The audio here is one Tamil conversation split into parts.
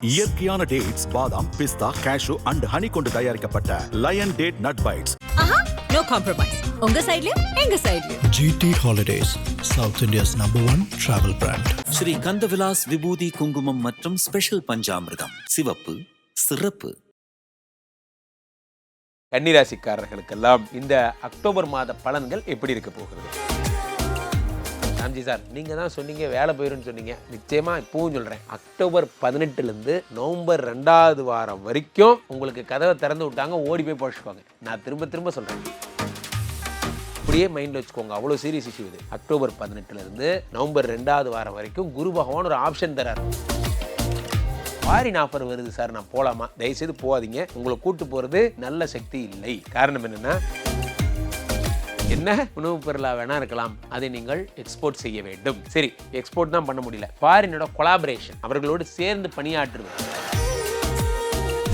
இயற்கையான டேட்ஸ் பாதாம் பிஸ்தா கேஷு அண்ட் ஹனி கொண்டு தயாரிக்கப்பட்ட lion date nut bites no compromise உங்க சைடுலயும் எங்க சைடுலயும் GT Holidays, South India's number one travel brand. Sri Kandavilas விபூதி குங்குமம் மற்றும் ஸ்பெஷல் பஞ்சாமிர்தம். சிவப்பு சிறப்பு. கன்னிராசிக்காரர்களுக்கெல்லாம் இந்த அக்டோபர் மாத பலன்கள் எப்படி இருக்க போகிறது? ராம்ஜி சார் நீங்கள் தான் சொன்னீங்க வேலை போயிருன்னு சொன்னீங்க. நிச்சயமா இப்பவும் சொல்றேன். அக்டோபர் பதினெட்டுலேருந்து நவம்பர் ரெண்டாவது வாரம் வரைக்கும் உங்களுக்கு கதவை திறந்து விட்டாங்க ஓடி போய் பழச்சுக்கோங்க. நான் திரும்ப திரும்ப சொல்றேன். அப்படியே மைண்டில் வச்சுக்கோங்க அவ்வளோ சீரியஸ் இஷ்யூ இது. அக்டோபர் பதினெட்டுலேருந்து நவம்பர் ரெண்டாவது வாரம் வரைக்கும் குரு பகவான் ஒரு ஆப்ஷன் தரார். ஃபாரின் ஆஃபர் வருது சார் நான் போகலாமா தயவுசெய்து போகாதீங்க. உங்களை கூட்டு போகிறது நல்ல சக்தி இல்லை. காரணம் என்னென்னா என்ன? உணவுப் பொருளாக வேணா இருக்கலாம். அதை நீங்கள் எக்ஸ்போர்ட் செய்ய வேண்டும். சரி எக்ஸ்போர்ட் தான் பண்ண முடியல. ஃபாரினோட கொலாபரேஷன் அவர்களோடு சேர்ந்து பணியாற்றுவது.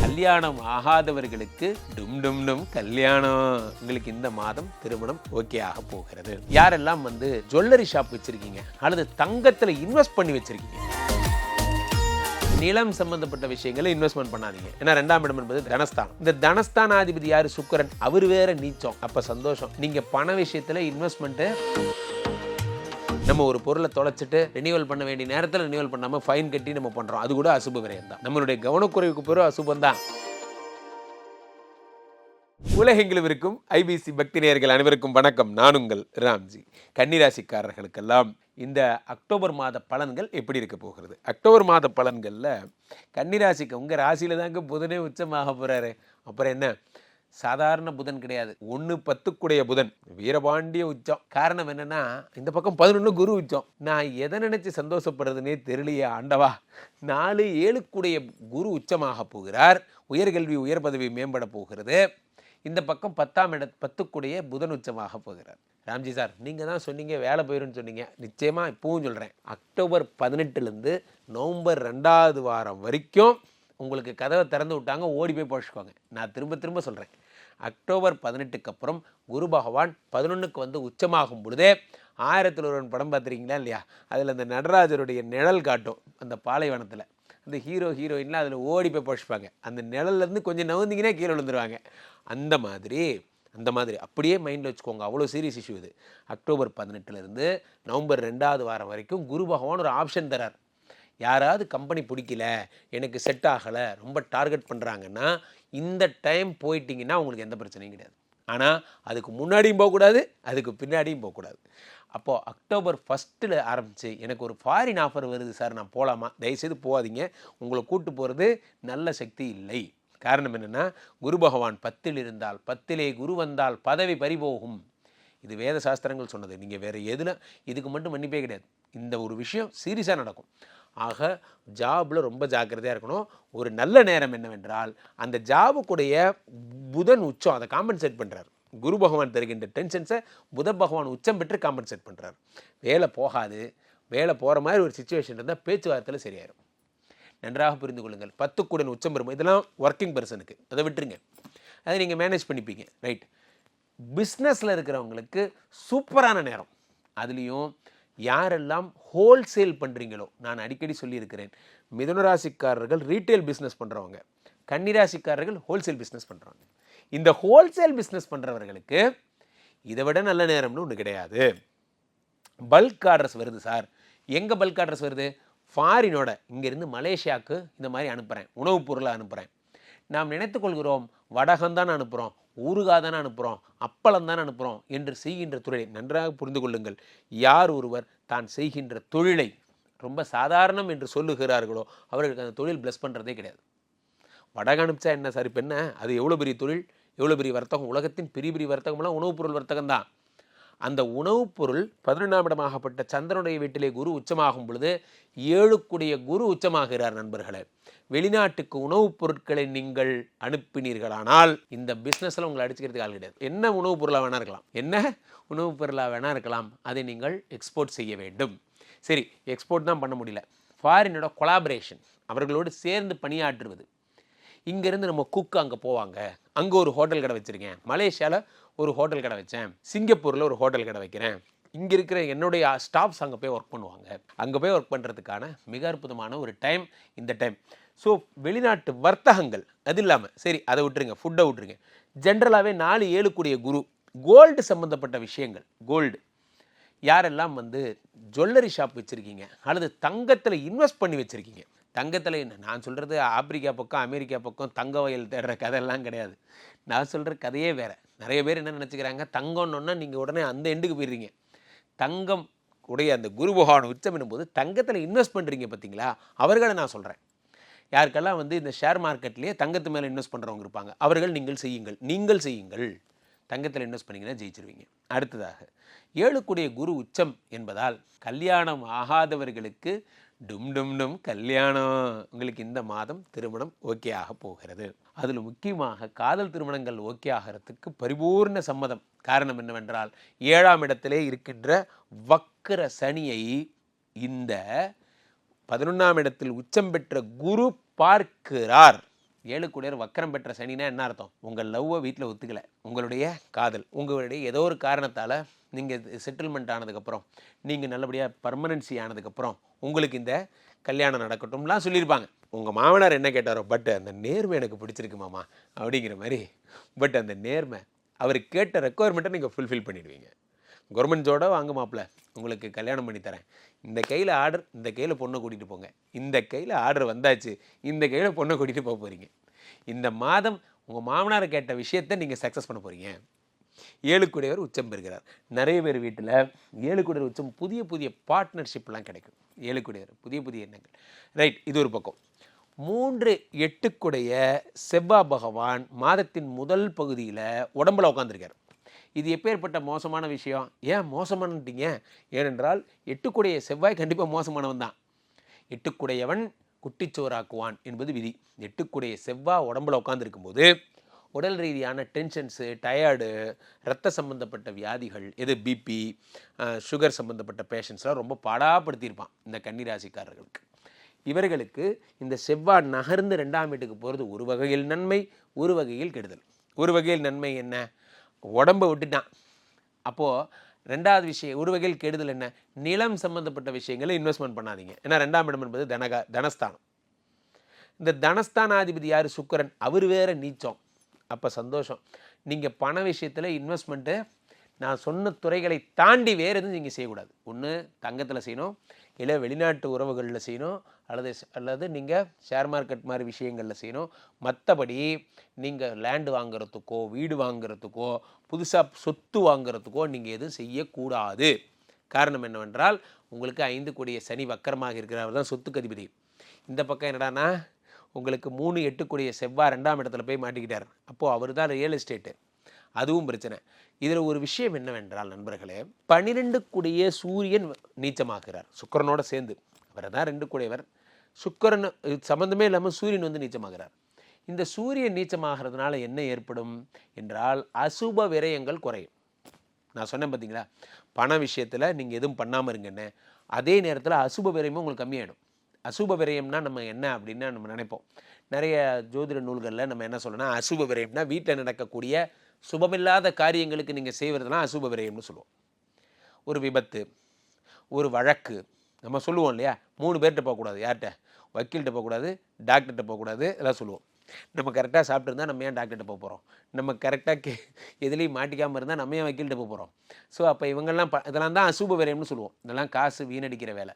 கல்யாணம் ஆகாதவர்களுக்கு டும் டும் டும் கல்யாணம். உங்களுக்கு இந்த மாதம் திருமணம் ஓகே ஆக போகிறது. யாரெல்லாம் வந்து ஜுவல்லரி ஷாப் வச்சிருக்கீங்க? அல்லது தங்கத்தில் இன்வெஸ்ட் பண்ணி வச்சிருக்கீங்க? நிலம் சம்பந்தப்பட்ட விஷயங்களை இன்வெஸ்ட்மெண்ட் பண்ணாதீங்க. ஏன்னா ரெண்டாம் இடம் என்பது தனஸ்தானம். இந்த தனஸ்தானாதிபதி யாரு? சுக்கரன். அவர் வேற நீச்சம். அப்ப சந்தோஷம். நீங்க பண விஷயத்துல இன்வெஸ்ட்மெண்ட் நம்ம ஒரு பொருளை தொலைச்சிட்டு ரினியூவல் பண்ண வேண்டிய நேரத்தில் ரினியூவல் பண்ணாமல் ஃபைன் கட்டி நம்ம பண்ணுறோம் அது கூட அசுப விரயம் தான். நம்மளுடைய கவனக்குறைவுக்கு பிறகு அசுபம் தான். உலகெங்கிலும் இருக்கும் ஐபிசி பக்தி நேயர்கள் அனைவருக்கும் வணக்கம். நான் உங்கள் ராம்ஜி. கன்னிராசிக்காரர்களுக்கெல்லாம் இந்த அக்டோபர் மாத பலன்கள் எப்படி இருக்க போகிறது? அக்டோபர் மாத பலன்களில் கன்னிராசிக்கு உங்கள் ராசியில் தாங்க புதனே உச்சமாக போகிறாரு அப்புறம் என்ன? சாதாரண புதன் கிடையாது. ஒன்று பத்துக்குடைய புதன். வீரபாண்டிய உச்சம். காரணம் என்னென்னா இந்த பக்கம் பதினொன்று குரு உச்சம். நான் எதை நினச்சி சந்தோஷப்படுறதுனே தெரியலையே ஆண்டவா. நாலு ஏழுக்குடைய குரு உச்சமாக போகிறார். உயர்கல்வி உயர் பதவி மேம்பட போகிறது. இந்த பக்கம் பத்தாம் இட பத்துக்குடைய புதன் உச்சமாக போகிறார். ராம்ஜி சார் நீங்கள் தான் சொன்னீங்க வேலை போயிடும்னு சொன்னீங்க. நிச்சயமாக இப்போவும் சொல்கிறேன் அக்டோபர் பதினெட்டுலேருந்து நவம்பர் ரெண்டாவது வாரம் வரைக்கும் உங்களுக்கு கதவை திறந்து விட்டாங்க ஓடி போய் பழச்சுக்கோங்க நான் திரும்ப திரும்ப சொல்கிறேன் அக்டோபர் பதினெட்டுக்கு அப்புறம் குரு பகவான் பதினொன்றுக்கு வந்து உச்சமாகும் பொழுதே ஆயிரத்தில் ஒருவன் படம் பார்த்துருக்கீங்களா இல்லையா? அதில் அந்த நடராஜருடைய நிழல் காட்டும் அந்த பாலைவனத்தில். அந்த ஹீரோ ஹீரோயின்லாம் அதில் ஓடி போய் பழச்சுப்பாங்க அந்த நிழல்லேருந்து கொஞ்சம் நவுந்தீங்கன்னா கீழே விழுந்துருவாங்க. அந்த மாதிரி அந்த மாதிரி. அப்படியே மைண்டில் வச்சுக்கோங்க. அவ்வளோ சீரியஸ் இஷ்யூ இது. அக்டோபர் பதினெட்டுலேருந்து நவம்பர் ரெண்டாவது வாரம் வரைக்கும் குரு பகவான் ஒரு ஆப்ஷன் தரார். யாராவது கம்பெனி பிடிக்கல எனக்கு செட் ஆகலை ரொம்ப டார்கெட் பண்ணுறாங்கன்னா இந்த டைம் போயிட்டீங்கன்னா உங்களுக்கு எந்த பிரச்சனையும் கிடையாது. ஆனால் அதுக்கு முன்னாடியும் போகக்கூடாது அதுக்கு பின்னாடியும் போகக்கூடாது. அப்போது அக்டோபர் ஃபஸ்ட்டில் ஆரம்பித்து எனக்கு ஒரு ஃபாரின் ஆஃபர் வருது சார் நான் போகலாமா தயவுசெய்து போகாதீங்க. உங்களை கூட்டு போகிறது நல்ல சக்தி இல்லை. காரணம் என்னென்னா குரு பகவான் பத்தில் இருந்தால் பத்திலே குரு வந்தால் பதவி பறிபோகும். இது வேத சாஸ்திரங்கள் சொன்னது. நீங்கள் வேறு எதில் இதுக்கு மட்டும் மன்னிப்பே கிடையாது. இந்த ஒரு விஷயம் சீரியஸாக நடக்கும். ஆக ஜாபில் ரொம்ப ஜாக்கிரதையாக இருக்கணும். ஒரு நல்ல நேரம் என்னவென்றால் அந்த ஜாபுக்குடைய புதன் உச்சம் அதை காம்பன்சேட் பண்ணுறார் குரு பகவான் தருகின்ற டென்ஷன்ஸை புத பகவான் உச்சம் பெற்று காம்பன்சேட் பண்ணுறார் வேலை போகாது. வேலை போகிற மாதிரி ஒரு சுச்சுவேஷன் இருந்தால் பேச்சுவார்த்தையில் சரியாயிரும். நன்றாக புரிந்து கொள்ளுங்கள். பத்துக்குடன் உச்சம் பெறும் இதெல்லாம் ஒர்க்கிங் பர்சனுக்கு அதை விட்டுருங்க. அதை நீங்கள் மேனேஜ் பண்ணிப்பீங்க. ரைட் பிஸ்னஸில் இருக்கிறவங்களுக்கு சூப்பரான நேரம். அதுலேயும் யாரெல்லாம் ஹோல்சேல் பண்ணுறீங்களோ நான் அடிக்கடி சொல்லியிருக்கிறேன். மிதுனராசிக்காரர்கள் ரீட்டைல் பிஸ்னஸ் பண்ணுறவங்க கன்னிராசிக்காரர்கள் ஹோல்சேல் பிஸ்னஸ் பண்ணுறாங்க இந்த ஹோல்சேல் பிஸ்னஸ் பண்ணுறவர்களுக்கு இதை விட நல்ல நேரம்னு ஒன்று கிடையாது. பல்க் ஆர்டர்ஸ் வருது சார் எங்கே பல்க் ஆர்டர்ஸ் வருது? ஃபாரினோட இங்கேருந்து மலேசியாவுக்கு இந்த மாதிரி அனுப்புகிறேன் உணவுப் பொருளை அனுப்புகிறேன் நாம் நினைத்துக்கொள்கிறோம் வடகம் தான் அனுப்புகிறோம் ஊறுகாய் தானே அனுப்புகிறோம் அப்பளம் தானே அனுப்புகிறோம் என்று செய்கின்ற தொழிலை நன்றாக புரிந்து கொள்ளுங்கள். யார் ஒருவர் தான் செய்கின்ற தொழிலை ரொம்ப சாதாரணம் என்று சொல்லுகிறார்களோ அவர்களுக்கு அந்த தொழில் ப்ளஸ் பண்ணுறதே கிடையாது. வடகம் அனுப்பிச்சா என்ன சார் இப்போ என்ன? அது எவ்வளோ பெரிய தொழில்? எவ்வளோ பெரிய வர்த்தகம்? உலகத்தின் பெரிய பெரிய வர்த்தகம்லாம் உணவுப் பொருள் வர்த்தகம் தான் அந்த உணவுப் பொருள் பதினொன்றாம் இடமாகப்பட்ட சந்திரனுடைய வீட்டிலே குரு உச்சமாகும் பொழுது ஏழுக்குடைய குரு உச்சமாகிறார் நண்பர்களே. வெளிநாட்டுக்கு உணவுப் பொருட்களை நீங்கள் அனுப்பினீர்களானால் இந்த பிஸ்னஸில் உங்களை அடிச்சுக்கிறதுக்கு ஆள் கிடையாது. என்ன உணவுப் பொருளாக வேணா இருக்கலாம். என்ன உணவுப் பொருளாக வேணா இருக்கலாம். அதை நீங்கள் எக்ஸ்போர்ட் செய்ய வேண்டும். சரி எக்ஸ்போர்ட் தான் பண்ண முடியல. ஃபாரினோட கொலாபரேஷன் அவர்களோடு சேர்ந்து பணியாற்றுவது. இங்கேருந்து நம்ம குக்கு அங்கே போவாங்க. அங்கே ஒரு ஹோட்டல் கடை வச்சுருக்கேன். மலேசியாவில் ஒரு ஹோட்டல் கடை வச்சேன். சிங்கப்பூரில் ஒரு ஹோட்டல் கடை வைக்கிறேன். இங்கே இருக்கிற என்னுடைய ஸ்டாஃப்ஸ் அங்கே போய் ஒர்க் பண்ணுவாங்க. அங்கே போய் ஒர்க் பண்ணுறதுக்கான மிக அற்புதமான ஒரு டைம் இந்த டைம் ஸோ வெளிநாட்டு வர்த்தகங்கள் அது இல்லாமல் சரி அதை விட்டுருங்க ஃபுட்டை விட்டுருங்க. ஜென்ரலாகவே நாலு ஏழு கூடிய குரு கோல்டு சம்மந்தப்பட்ட விஷயங்கள் கோல்டு யாரெல்லாம் வந்து ஜுவல்லரி ஷாப் வச்சுருக்கீங்க அல்லது தங்கத்தில் இன்வெஸ்ட் பண்ணி வச்சுருக்கீங்க தங்கத்தில் என்ன? நான் சொல்கிறது ஆப்பிரிக்கா பக்கம் அமெரிக்கா பக்கம் தங்க வயல் தேடுற கதையெல்லாம் கிடையாது. நான் சொல்கிற கதையே வேறு. நிறைய பேர் என்ன நினச்சிக்கிறாங்க? தங்கம்னொன்னா நீங்கள் உடனே அந்த எண்டுக்கு போயிடுறீங்க. தங்கம் உடைய அந்த குரு பகவான் உச்சம் என்னும்போது தங்கத்தில் இன்வெஸ்ட் பண்ணுறீங்க பார்த்தீங்களா அவர்களை நான் சொல்கிறேன் யாருக்கெல்லாம் வந்து இந்த ஷேர் மார்க்கெட்லேயே தங்கத்து மேலே இன்வெஸ்ட் பண்ணுறவங்க இருப்பாங்க அவர்கள் நீங்கள் செய்யுங்கள் நீங்கள் செய்யுங்கள். தங்கத்தில் இன்வெஸ்ட் பண்ணிங்கன்னா ஜெயிச்சிருவீங்க. அடுத்ததாக ஏழுக்குடைய குரு உச்சம் என்பதால் கல்யாணம் ஆகாதவர்களுக்கு டும் டும் டும் கல்யாணம். உங்களுக்கு இந்த மாதம் திருமணம் ஓகே ஆக போகிறது. அதில் முக்கியமாக காதல் திருமணங்கள் ஓகே ஆகிறதுக்கு பரிபூர்ண சம்மதம். காரணம் என்னவென்றால் ஏழாம் இடத்திலே இருக்கின்ற வக்கர சனியை இந்த பதினொன்றாம் இடத்தில் உச்சம் பெற்ற குரு பார்க்கிறார். ஏழு கூடியர் வக்கரம் பெற்ற சனினா என்ன அர்த்தம்? உங்கள் லவ்வை வீட்டில் ஒத்துக்கல. உங்களுடைய காதல் உங்களுடைய ஏதோ ஒரு காரணத்தால் நீங்கள் செட்டில்மெண்ட் ஆனதுக்கப்புறம் நீங்கள் நல்லபடியாக பர்மனன்சி ஆனதுக்கப்புறம் உங்களுக்கு இந்த கல்யாணம் நடக்கட்டும்லாம் சொல்லியிருப்பாங்க. உங்கள் மாமனார் என்ன கேட்டாரோ பட் அந்த நேர்மை எனக்கு பிடிச்சிருக்கு மாமா அப்படிங்கிற மாதிரி. பட் அந்த நேர்மை அவர் கேட்ட ரெக்குவயர்மெண்ட்டை நீங்கள் ஃபுல்ஃபில் பண்ணிடுவீங்க. கவர்மெண்ட் ஜோட வாங்க மாப்பிள்ள உங்களுக்கு கல்யாணம் பண்ணி தரேன். இந்த கையில் ஆர்டர் இந்த கையில் பொண்ணை கூட்டிகிட்டு போங்க. இந்த கையில் ஆர்டர் வந்தாச்சு இந்த கையில் பொண்ணை கூட்டிகிட்டு போக போகிறீங்க இந்த மாதம் உங்கள் மாமனார் கேட்ட விஷயத்தை நீங்கள் சக்ஸஸ் பண்ண போகிறீங்க ஏழுக்குடையவர் உச்சம் பெறுகிறார். நிறைய பேர் வீட்டில் ஏழுக்குடையவர் உச்சம் புதிய புதிய பார்ட்னர்ஷிப்லாம் கிடைக்கும். ஏழுக்குடையவர் புதிய புதிய எண்ணங்கள். ரைட் இது ஒரு பக்கம். மூன்று எட்டுக்குடைய செவ்வா பகவான் மாதத்தின் முதல் பகுதியில் உடம்புல உட்காந்துருக்கார் இது எப்பேற்பட்ட மோசமான விஷயம்? ஏன் மோசமானட்டீங்க ஏனென்றால் எட்டுக்குடைய செவ்வாய் கண்டிப்பாக மோசமானவன் தான். எட்டுக்குடையவன் குட்டிச்சோறாக்குவான் என்பது விதி. எட்டுக்குடைய செவ்வாய் உடம்புல உட்காந்துருக்கும்போது உடல் ரீதியான டென்ஷன்ஸு டயர்டு ரத்த சம்பந்தப்பட்ட வியாதிகள் எது பிபி சுகர் சம்மந்தப்பட்ட பேஷண்ட்ஸ்லாம் ரொம்ப பாடாப்படுத்தியிருப்பான் இந்த கன்னிராசிக்காரர்களுக்கு. இவர்களுக்கு இந்த செவ்வாய் நகர்ந்து ரெண்டாம் வீட்டுக்கு போகிறது ஒரு வகையில் நன்மை ஒரு வகையில் கெடுதல். ஒரு வகையில் நன்மை என்ன? உடம்பை விட்டுட்டான். அப்போது ரெண்டாவது விஷயம் ஒரு வகையில் கெடுதல் என்ன? நிலம் சம்மந்தப்பட்ட விஷயங்களை இன்வெஸ்ட்மெண்ட் பண்ணாதீங்க. ஏன்னா ரெண்டாம் இடம் என்பது தனகா தனஸ்தானம். இந்த தனஸ்தானாதிபதி யார்? சுக்கரன். அவர் வேற நீச்சம். அப்போ சந்தோஷம். நீங்கள் பண விஷயத்தில் இன்வெஸ்ட்மெண்ட்டு நான் சொன்ன துறைகளை தாண்டி வேறு எதுவும் நீங்கள் செய்யக்கூடாது. ஒன்று தங்கத்தில் செய்யணும். இல்லை வெளிநாட்டு உறவுகளில் செய்யணும். அல்லது அல்லது நீங்கள் ஷேர் மார்க்கெட் மாதிரி விஷயங்களில் செய்யணும். மற்றபடி நீங்கள் லேண்டு வாங்குறதுக்கோ வீடு வாங்குறதுக்கோ புதுசாக சொத்து வாங்குறதுக்கோ நீங்கள் எதுவும் செய்யக்கூடாது. காரணம் என்னவென்றால் உங்களுக்கு ஐந்து கோடிய சனி வக்கரமாக இருக்கிறவர் தான் சொத்துக்கு அதிபதி. இந்த பக்கம் என்னடான்னா உங்களுக்கு மூணு எட்டு எட்டுக்குடிய செவ்வாய் ரெண்டாம் இடத்துல போய் மாட்டிக்கிட்டார். அப்போது அவர் தான் ரியல் எஸ்டேட்டு அதுவும் பிரச்சனை. இதில் ஒரு விஷயம் என்னவென்றால் நண்பர்களே பன்னிரெண்டு கூடிய சூரியன் நீச்சமாகிறார் சுக்கிரனோட சேர்ந்து. அவர் தான் ரெண்டு கூடியவர் சுக்கிரன் இது சம்மந்தமே இல்லாமல் சூரியன் வந்து நீச்சமாகிறார். இந்த சூரியன் நீச்சமாகிறதுனால என்ன ஏற்படும் என்றால் அசுப விரயங்கள் குறையும். நான் சொன்னேன் பார்த்தீங்களா பண விஷயத்தில் நீங்கள் எதுவும் பண்ணாமல் இருங்கன்னு அதே நேரத்தில் அசுப விரயமும் உங்களுக்கு கம்மியாயிடும். அசுப விரயம்னா நம்ம என்ன அப்படின்னு நம்ம நினைப்போம். நிறைய ஜோதிட நூல்களில் நம்ம என்ன சொல்லணும்னா அசுப விரயம்னா வீட்டில் நடக்கக்கூடிய சுபமில்லாத காரியங்களுக்கு நீங்கள் செய்வதுலாம் அசுப விரயம்னு சொல்லுவோம். ஒரு விபத்து ஒரு வழக்கு நம்ம சொல்லுவோம் இல்லையா? மூணு பேர்கிட்ட போகக்கூடாது. யார்கிட்ட? வக்கீல்கிட்ட போகக்கூடாது டாக்டர்கிட்ட போகக்கூடாது எல்லாம் சொல்லுவோம். நம்ம கரெக்டாக சாப்பிட்ருந்தா நம்ம ஏன் டாக்டர்கிட்ட போக போகிறோம் நம்ம கரெக்டாக கே எதுலேயும் மாட்டிக்காமல் இருந்தால் நம்ம ஏன் வக்கீல்கிட்ட போக போகிறோம் ஸோ அப்போ இவங்கெல்லாம் ப இதெல்லாம் தான் அசுப விரயம்னு சொல்லுவோம். இதெல்லாம் காசு வீணடிக்கிற வேலை.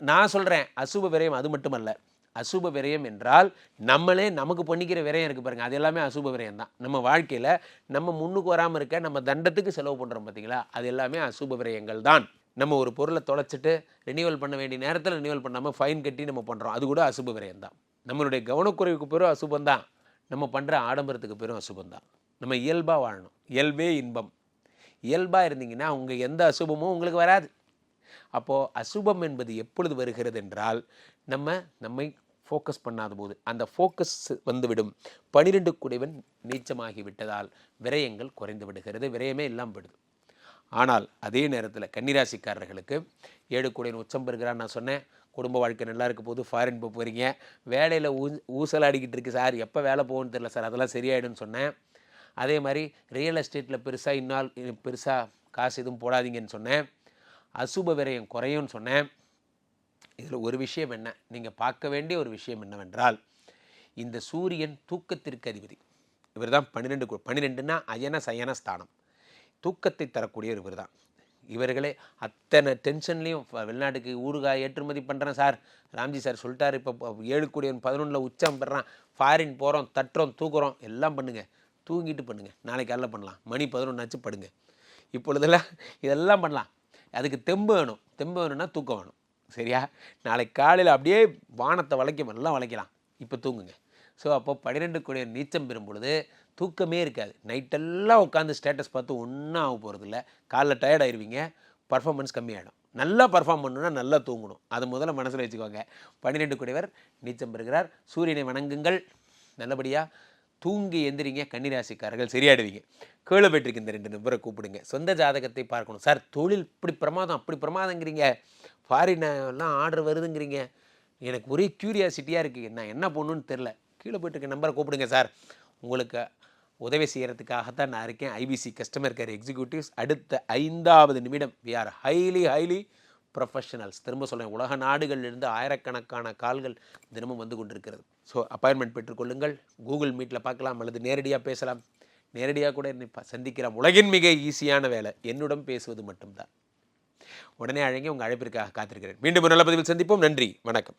நான் சொல்கிறேன் அசுப விரயம் அது மட்டுமல்ல. அசுப விரயம் என்றால் நம்மளே நமக்கு பண்ணிக்கிற விரயம் இருக்குது பாருங்கள் அது எல்லாமே அசுப விரயம் தான். நம்ம வாழ்க்கையில் நம்ம முன்னுக்கு வராமல் இருக்க நம்ம தண்டத்துக்கு செலவு பண்ணுறோம் பார்த்தீங்களா அது எல்லாமே அசுப விரயங்கள் தான். நம்ம ஒரு பொருளை தொலைச்சிட்டு ரினியூவல் பண்ண வேண்டிய நேரத்தில் ரினியூவல் பண்ணாமல் ஃபைன் கட்டி நம்ம பண்ணுறோம் அது கூட அசுப விரயம் தான் நம்மளுடைய கவனக்குறைவுக்கு பேரும் அசுபம் தான் நம்ம பண்ணுற ஆடம்பரத்துக்கு பேரும் அசுபம் தான் நம்ம இயல்பாக வாழணும். இயல்பே இன்பம். இயல்பாக இருந்தீங்கன்னா உங்கள் எந்த அசுபமும் உங்களுக்கு வராது. அப்போது அசுபம் என்பது எப்பொழுது வருகிறது என்றால் நம்ம நம்மை ஃபோக்கஸ் பண்ணாத போது அந்த ஃபோக்கஸ் வந்துவிடும். பனிரெண்டு குடைவன் நீச்சமாகி விட்டதால் விரயங்கள் குறைந்து விடுகிறது. விரயமே இல்லாமல் போயிடுது. ஆனால் அதே நேரத்தில் கன்னிராசிக்காரர்களுக்கு ஏழு கோடியின் உச்சம் பெறுகிறான்னு நான் சொன்னேன். குடும்ப வாழ்க்கை நல்லா இருக்க போது ஃபாரின் போக போகிறீங்க வேலையில் ஊ ஊசலாடிக்கிட்டு இருக்கு சார். எப்போ வேலை போகணும்னு தெரில சார். அதெல்லாம் சரியாயிடும்னு சொன்னேன். அதே மாதிரி ரியல் எஸ்டேட்டில் பெருசாக இன்னால் பெருசாக காசு எதுவும் போடாதீங்கன்னு சொன்னேன். அசுப விரயம் குறையும்னு சொன்னேன். இதில் ஒரு விஷயம் என்ன? நீங்கள் பார்க்க வேண்டிய ஒரு விஷயம் என்னவென்றால் இந்த சூரியன் தூக்கத்திற்கு அதிபதி. இவர் தான் பன்னிரெண்டு பன்னிரெண்டுன்னா அயன சயன ஸ்தானம். தூக்கத்தை தரக்கூடிய இவர் தான் இவர்களே அத்தனை டென்ஷன்லேயும் வெளிநாட்டுக்கு ஊறுகாய் ஏற்றுமதி பண்ணுறேன் சார். ராம்ஜி சார் சொல்லிட்டார் இப்போ ஏழு கோடியன் பதினொன்றில் உச்சம் பெறான் ஃபாரின் போகிறோம் தட்டுறோம் தூக்குறோம் எல்லாம் பண்ணுங்கள் தூங்கிட்டு பண்ணுங்கள் நாளைக்கு காலைல பண்ணலாம். மணி பதினொன்றாச்சு படுங்க. இப்பொழுதெல்லாம் இதெல்லாம் பண்ணலாம். அதுக்கு தெம்பு வேணும். தெம்பு வேணும்னா தூக்கம் வேணும். சரியா? நாளைக்கு காலையில் அப்படியே வானத்தை வளைக்க எல்லாம் வளைக்கலாம். இப்போ தூங்குங்க. ஸோ அப்போ பன்னிரெண்டு கோடி நீச்சம் பெறும் பொழுது தூக்கமே இருக்காது. நைட்டெல்லாம் உட்காந்து ஸ்டேட்டஸ் பார்த்து ஒன்றும் ஆக போகிறது இல்லை காலைல டயர்ட் ஆயிருவீங்க பர்ஃபார்மன்ஸ் கம்மியாயிடும். நல்லா பர்ஃபார்ம் பண்ணணும்னா நல்லா தூங்கணும். அதை முதல்ல மனசில் வச்சுக்கோங்க. பன்னிரெண்டு குடைவர் நீச்சம் பெறுகிறார். சூரியனை வணங்குங்கள். நல்லபடியாக தூங்கி எந்திரிங்க. கன்னிராசிக்காரர்கள் சரியாடுவீங்க கீழே போயிட்டுருக்கு இந்த ரெண்டு நபரை கூப்பிடுங்க. சொந்த ஜாதகத்தை பார்க்கணும். சார் தொழில் இப்படி பிரமாதம் அப்படி பிரமாதங்கிறீங்க ஃபாரினெல்லாம் ஆர்டர் வருதுங்கிறீங்க. எனக்கு ஒரே க்யூரியாசிட்டியாக இருக்குது நான் என்ன பண்ணுன்னு தெரில கீழே போயிட்டுருக்க நம்பரை கூப்பிடுங்க சார். உங்களுக்கு உதவி செய்கிறதுக்காகத்தான் நான் இருக்கேன். ஐபிசி கஸ்டமர் கேர் எக்ஸிக்யூட்டிவ்ஸ் அடுத்த ஐந்தாவது நிமிடம். We are highly highly professionals திரும்ப சொல்கிறேன் உலக நாடுகளிலிருந்து ஆயிரக்கணக்கான கால்கள் தினமும் வந்து கொண்டிருக்கிறது. ஸோ அப்பாயின்மெண்ட் பெற்றுக்கொள்ளுங்கள் கூகுள் மீட்டில் பார்க்கலாம் அல்லது நேரடியாக பேசலாம். நேரடியாக கூட என்னை சந்திக்கலாம் உலகின் மிக ஈஸியான வேலை. என்னுடன் பேசுவது மட்டும்தான். உடனே அழங்கி உங்கள் அழைப்பிற்காக காத்திருக்கிறேன். மீண்டும் ஒரு நல்ல பதிவில் சந்திப்போம். நன்றி. வணக்கம்.